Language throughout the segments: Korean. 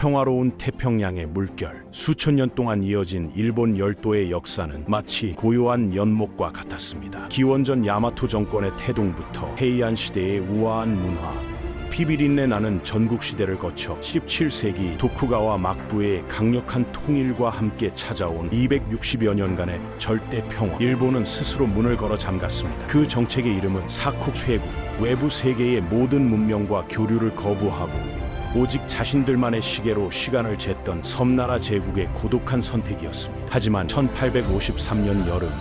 평화로운 태평양의 물결, 수천 년 동안 이어진 일본 열도의 역사는 마치 고요한 연못과 같았습니다. 기원전 야마토 정권의 태동부터 헤이안 시대의 우아한 문화, 피비린내 나는 전국 시대를 거쳐 17세기 도쿠가와 막부의 강력한 통일과 함께 찾아온 260여 년간의 절대 평화. 일본은 스스로 문을 걸어 잠갔습니다. 그 정책의 이름은 사국 회국. 외부 세계의 모든 문명과 교류를 거부하고 오직 자신들만의 시계로 시간을 쟀던 섬나라 제국의 고독한 선택이었습니다. 하지만 1853년 여름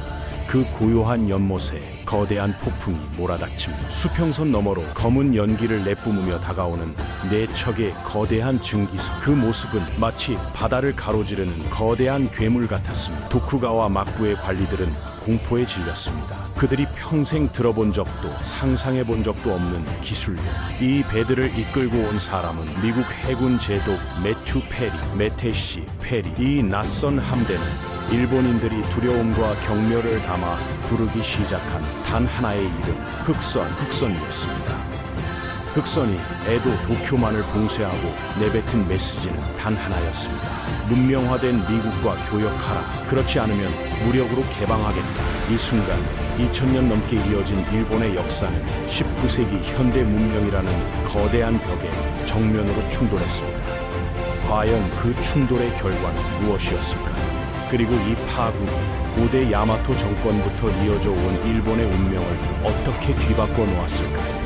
그 고요한 연못에 거대한 폭풍이 몰아닥칩니다. 수평선 너머로 검은 연기를 내뿜으며 다가오는 네 척의 거대한 증기선. 그 모습은 마치 바다를 가로지르는 거대한 괴물 같았습니다. 도쿠가와 막부의 관리들은 공포에 질렸습니다. 그들이 평생 들어본 적도 상상해 본 적도 없는 기술력. 이 배들을 이끌고 온 사람은 미국 해군 제독 매튜 페리, 메테시 페리. 이 낯선 함대는 일본인들이 두려움과 경멸을 담아 부르기 시작한 단 하나의 이름, 흑선, 흑선이었습니다. 흑선이 에도 도쿄만을 봉쇄하고 내뱉은 메시지는 단 하나였습니다. 문명화된 미국과 교역하라. 그렇지 않으면 무력으로 개방하겠다. 이 순간 2000년 넘게 이어진 일본의 역사는 19세기 현대 문명이라는 거대한 벽에 정면으로 충돌했습니다. 과연 그 충돌의 결과는 무엇이었을까요? 그리고 이 파국이 고대 야마토 정권부터 이어져 온 일본의 운명을 어떻게 뒤바꿔 놓았을까요?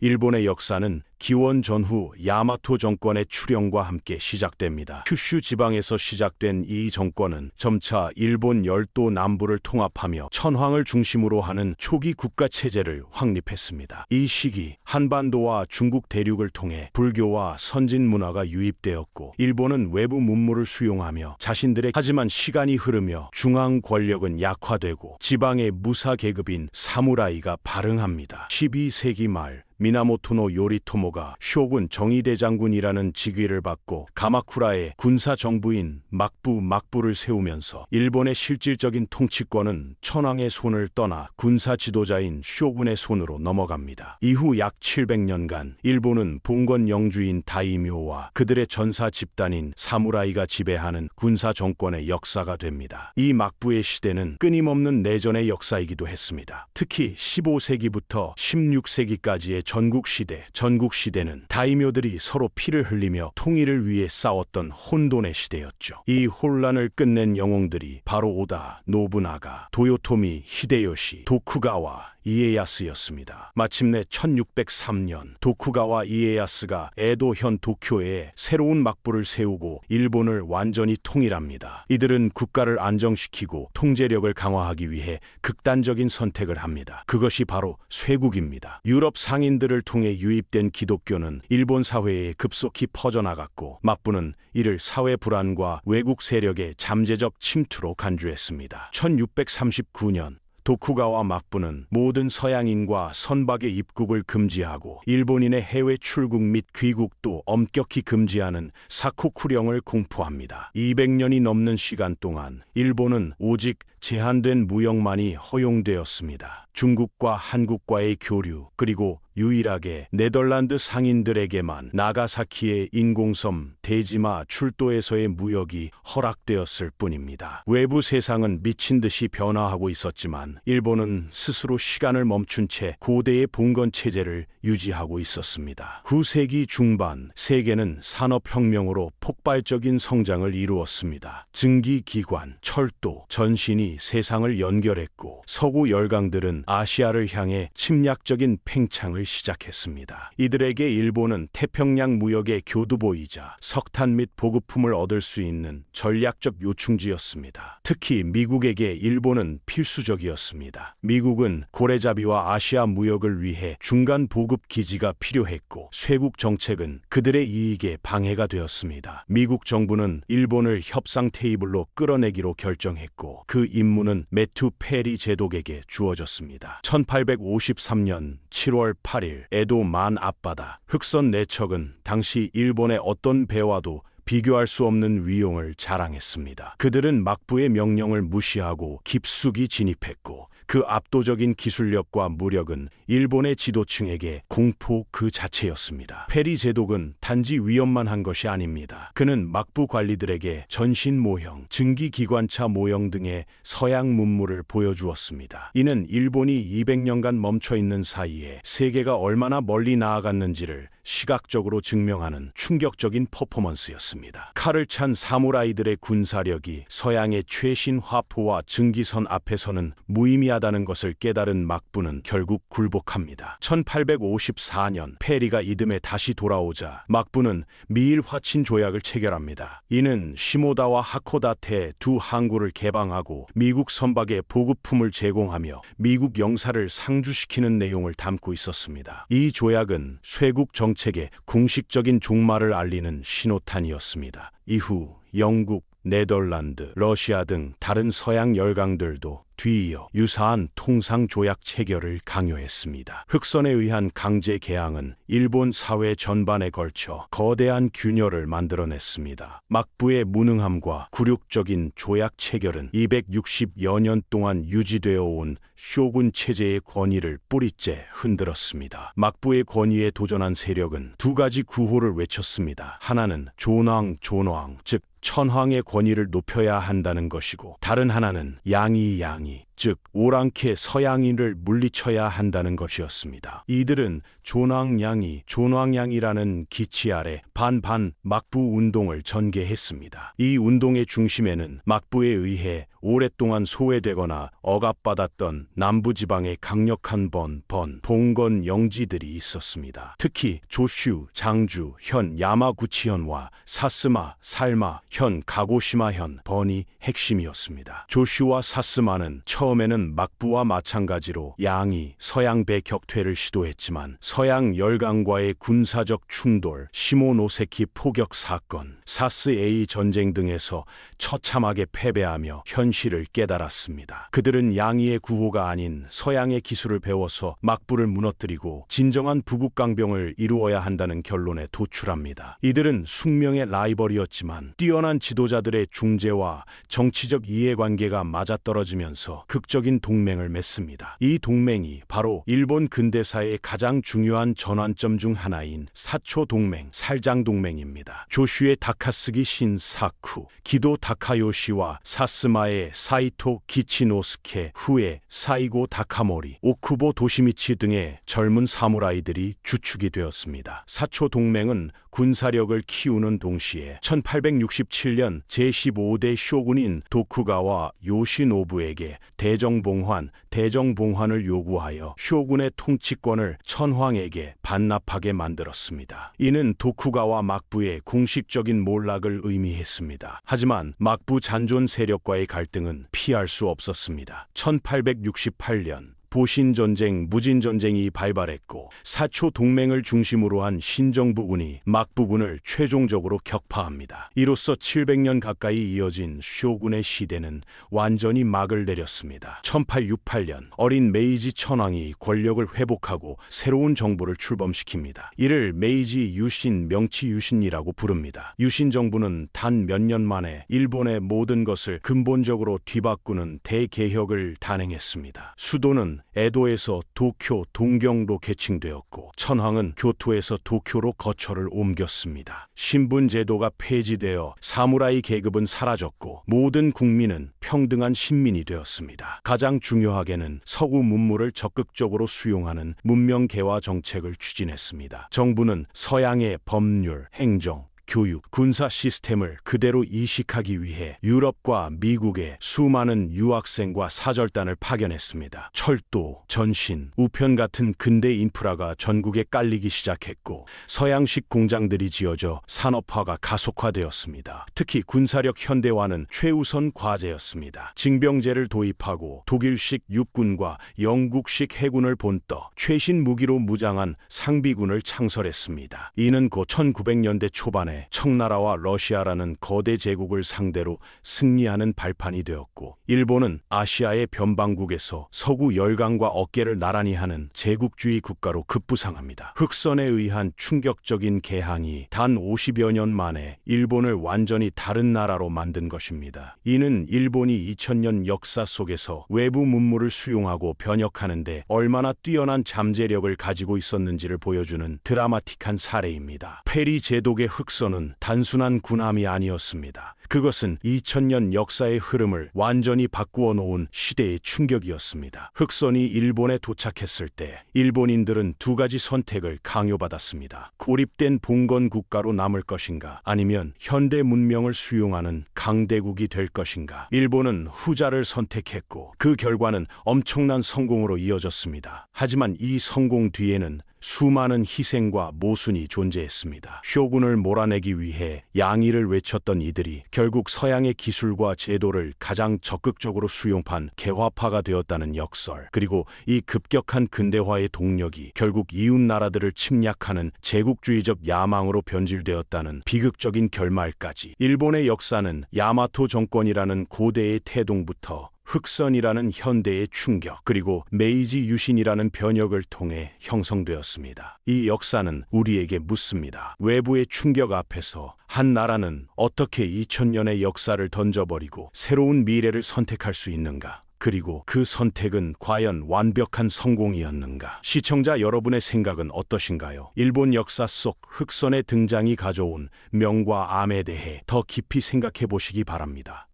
일본의 역사는 기원 전후 야마토 정권의 출현과 함께 시작됩니다. 큐슈 지방에서 시작된 이 정권은 점차 일본 열도 남부를 통합하며 천황을 중심으로 하는 초기 국가 체제를 확립했습니다. 이 시기 한반도와 중국 대륙을 통해 불교와 선진 문화가 유입되었고 일본은 외부 문물을 수용하며 자신들의 하지만 시간이 흐르며 중앙 권력은 약화되고 지방의 무사 계급인 사무라이가 발흥합니다. 12세기 말 미나모토노 요리토모가 쇼군 정의대장군이라는 직위를 받고 가마쿠라의 군사 정부인 막부 막부를 세우면서 일본의 실질적인 통치권은 천황의 손을 떠나 군사 지도자인 쇼군의 손으로 넘어갑니다. 이후 약 700년간 일본은 봉건 영주인 다이묘와 그들의 전사 집단인 사무라이가 지배하는 군사 정권의 역사가 됩니다. 이 막부의 시대는 끊임없는 내전의 역사이기도 했습니다. 특히 15세기부터 16세기까지의 전국 시대, 전국 시대는 다이묘들이 서로 피를 흘리며 통일을 위해 싸웠던 혼돈의 시대였죠. 이 혼란을 끝낸 영웅들이 바로 오다, 노부나가, 도요토미, 히데요시, 도쿠가와 이에야스였습니다. 마침내 1603년 도쿠가와 이에야스가 에도현 도쿄에 새로운 막부를 세우고 일본을 완전히 통일합니다. 이들은 국가를 안정시키고 통제력을 강화하기 위해 극단적인 선택을 합니다. 그것이 바로 쇄국입니다. 유럽 상인들을 통해 유입된 기독교는 일본 사회에 급속히 퍼져나갔고 막부는 이를 사회 불안과 외국 세력의 잠재적 침투로 간주했습니다. 1639년 도쿠가와 막부는 모든 서양인과 선박의 입국을 금지하고 일본인의 해외 출국 및 귀국도 엄격히 금지하는 사코쿠령을 공포합니다. 200년이 넘는 시간 동안 일본은 오직 제한된 무역만이 허용되었습니다. 중국과 한국과의 교류, 그리고 유일하게 네덜란드 상인들에게만 나가사키의 인공섬 대지마 출도에서의 무역이 허락되었을 뿐입니다. 외부 세상은 미친 듯이 변화하고 있었지만 일본은 스스로 시간을 멈춘 채 고대의 봉건 체제를 유지하고 있었습니다. 9세기 중반 세계는 산업혁명으로 폭발적인 성장을 이루었습니다. 증기기관, 철도, 전신이 세상을 연결했고 서구 열강들은 아시아를 향해 침략적인 팽창을 시작했습니다. 이들에게 일본은 태평양 무역의 교두보이자 석탄 및 보급품을 얻을 수 있는 전략적 요충지였습니다. 특히 미국에게 일본은 필수적이었습니다. 미국은 고래잡이와 아시아 무역을 위해 중간 보급 기지가 필요했고 쇄국 정책은 그들의 이익에 방해가 되었습니다. 미국 정부는 일본을 협상 테이블로 끌어내기로 결정했고 그 임무는 매튜 페리 제독에게 주어졌 습니다. 1853년 7월 8일 에도 만 앞바다 흑선 내척은 당시 일본의 어떤 배와도 비교할 수 없는 위용을 자랑했습니다. 그들은 막부의 명령을 무시하고 깊숙이 진입했고 그 압도적인 기술력과 무력은 일본의 지도층에게 공포 그 자체였습니다. 페리 제독은 단지 위험만 한 것이 아닙니다. 그는 막부 관리들에게 전신 모형, 증기기관차 모형 등의 서양 문물을 보여주었습니다. 이는 일본이 200년간 멈춰 있는 사이에 세계가 얼마나 멀리 나아갔는지를 시각적으로 증명하는 충격적인 퍼포먼스였습니다. 칼을 찬 사무라이들의 군사력이 서양의 최신 화포와 증기선 앞에서는 무의미하다는 것을 깨달은 막부는 결국 굴복합니다. 1854년 페리가 이듬해 다시 돌아오자 막부는 미일 화친 조약을 체결합니다. 이는 시모다와 하코다테 두 항구를 개방하고 미국 선박에 보급품을 제공하며 미국 영사를 상주시키는 내용을 담고 있었습니다. 이 조약은 쇄국 정 정책의 공식적인 종말을 알리는 신호탄이었습니다. 이후 영국, 네덜란드, 러시아 등 다른 서양 열강들도 뒤이어 유사한 통상 조약 체결을 강요했습니다. 흑선에 의한 강제 개항은 일본 사회 전반에 걸쳐 거대한 균열을 만들어냈습니다. 막부의 무능함과 굴욕적인 조약 체결은 260여 년 동안 유지되어 온 쇼군 체제의 권위를 뿌리째 흔들었습니다. 막부의 권위에 도전한 세력은 두 가지 구호를 외쳤습니다. 하나는 존왕 존왕 즉 천황의 권위를 높여야 한다는 것이고 다른 하나는 양이 양이 즉 오랑캐 서양인을 물리쳐야 한다는 것이었습니다. 이들은 존왕양이 존왕양이라는 기치 아래 반반 막부 운동을 전개했습니다. 이 운동의 중심에는 막부에 의해 오랫동안 소외되거나 억압받았던 남부지방의 강력한 번, 번, 봉건 영지들이 있었습니다. 특히 조슈, 장주, 현 야마구치현과 사스마, 살마, 현 가고시마현, 번이 핵심이었습니다. 조슈와 사스마는 처 음에는 막부와 마찬가지로 양이 서양 배 격퇴를 시도했지만 서양 열강과의 군사적 충돌, 시모노세키 포격 사건, 사스 A 전쟁 등에서 처참하게 패배하며 현실을 깨달았습니다. 그들은 양이의 구호가 아닌 서양의 기술을 배워서 막부를 무너뜨리고 진정한 부국강병을 이루어야 한다는 결론에 도출합니다. 이들은 숙명의 라이벌이었지만 뛰어난 지도자들의 중재와 정치적 이해관계가 맞아떨어지면서 극적인 동맹을 맺습니다. 이 동맹이 바로 일본 근대사의 가장 중요한 전환점 중 하나인 사초 동맹, 살장 동맹입니다. 조슈의 다카스기 신사쿠, 기도 다카요시와 사스마의 사이토 기치노스케, 후에 사이고 다카모리, 오쿠보 도시미치 등의 젊은 사무라이들이 주축이 되었습니다. 사초 동맹은 군사력을 키우는 동시에 1867년 제15대 쇼군인 도쿠가와 요시노부에게 대정봉환, 대정봉환을 요구하여 쇼군의 통치권을 천황에게 반납하게 만들었습니다. 이는 도쿠가와 막부의 공식적인 몰락을 의미했습니다. 하지만 막부 잔존 세력과의 갈등은 피할 수 없었습니다. 1868년 보신전쟁, 무진전쟁이 발발했고 사초 동맹을 중심으로 한 신정부군이 막부군을 최종적으로 격파합니다. 이로써 700년 가까이 이어진 쇼군의 시대는 완전히 막을 내렸습니다. 1868년 어린 메이지 천황이 권력을 회복하고 새로운 정부를 출범시킵니다. 이를 메이지 유신 명치 유신이라고 부릅니다. 유신 정부는 단 몇 년 만에 일본의 모든 것을 근본적으로 뒤바꾸는 대개혁을 단행했습니다. 수도는 에도에서 도쿄, 동경로 개칭되었고 천황은 교토에서 도쿄로 거처를 옮겼습니다. 신분 제도가 폐지되어 사무라이 계급은 사라졌고 모든 국민은 평등한 신민이 되었습니다. 가장 중요하게는 서구 문물을 적극적으로 수용하는 문명 개화 정책을 추진했습니다. 정부는 서양의 법률, 행정, 교육, 군사 시스템을 그대로 이식하기 위해 유럽과 미국에 수많은 유학생과 사절단을 파견했습니다. 철도, 전신, 우편 같은 근대 인프라가 전국에 깔리기 시작했고 서양식 공장들이 지어져 산업화가 가속화되었습니다. 특히 군사력 현대화는 최우선 과제였습니다. 징병제를 도입하고 독일식 육군과 영국식 해군을 본떠 최신 무기로 무장한 상비군을 창설했습니다. 이는 곧 1900년대 초반에 전에 청나라와 러시아라는 거대 제국을 상대로 승리하는 발판이 되었고 일본은 아시아의 변방국에서 서구 열강과 어깨를 나란히 하는 제국주의 국가로 급부상합니다. 흑선에 의한 충격적인 개항이 단 50여 년 만에 일본을 완전히 다른 나라로 만든 것입니다. 이는 일본이 2000년 역사 속에서 외부 문물을 수용하고 변혁하는데 얼마나 뛰어난 잠재력을 가지고 있었는지를 보여주는 드라마틱한 사례입니다. 페리 제독의 흑선 은 단순한 군함이 아니었습니다. 그것은 2000년 역사의 흐름을 완전히 바꾸어 놓은 시대의 충격이었습니다. 흑선이 일본에 도착했을 때 일본인들은 두 가지 선택을 강요받았습니다. 고립된 봉건 국가로 남을 것인가 아니면 현대 문명을 수용하는 강대국이 될 것인가. 일본은 후자를 선택했고 그 결과는 엄청난 성공으로 이어졌습니다. 하지만 이 성공 뒤에는 수많은 희생과 모순이 존재했습니다. 쇼군을 몰아내기 위해 양의를 외쳤던 이들이 결국 서양의 기술과 제도를 가장 적극적으로 수용한 개화파가 되었다는 역설, 그리고 이 급격한 근대화의 동력이 결국 이웃 나라들을 침략하는 제국주의적 야망으로 변질되었다는 비극적인 결말까지 일본의 역사는 야마토 정권이라는 고대의 태동부터 흑선이라는 현대의 충격, 그리고 메이지 유신이라는 변혁을 통해 형성되었습니다. 이 역사는 우리에게 묻습니다. 외부의 충격 앞에서 한 나라는 어떻게 2000년의 역사를 던져버리고 새로운 미래를 선택할 수 있는가? 그리고 그 선택은 과연 완벽한 성공이었는가? 시청자 여러분의 생각은 어떠신가요? 일본 역사 속 흑선의 등장이 가져온 명과 암에 대해 더 깊이 생각해 보시기 바랍니다.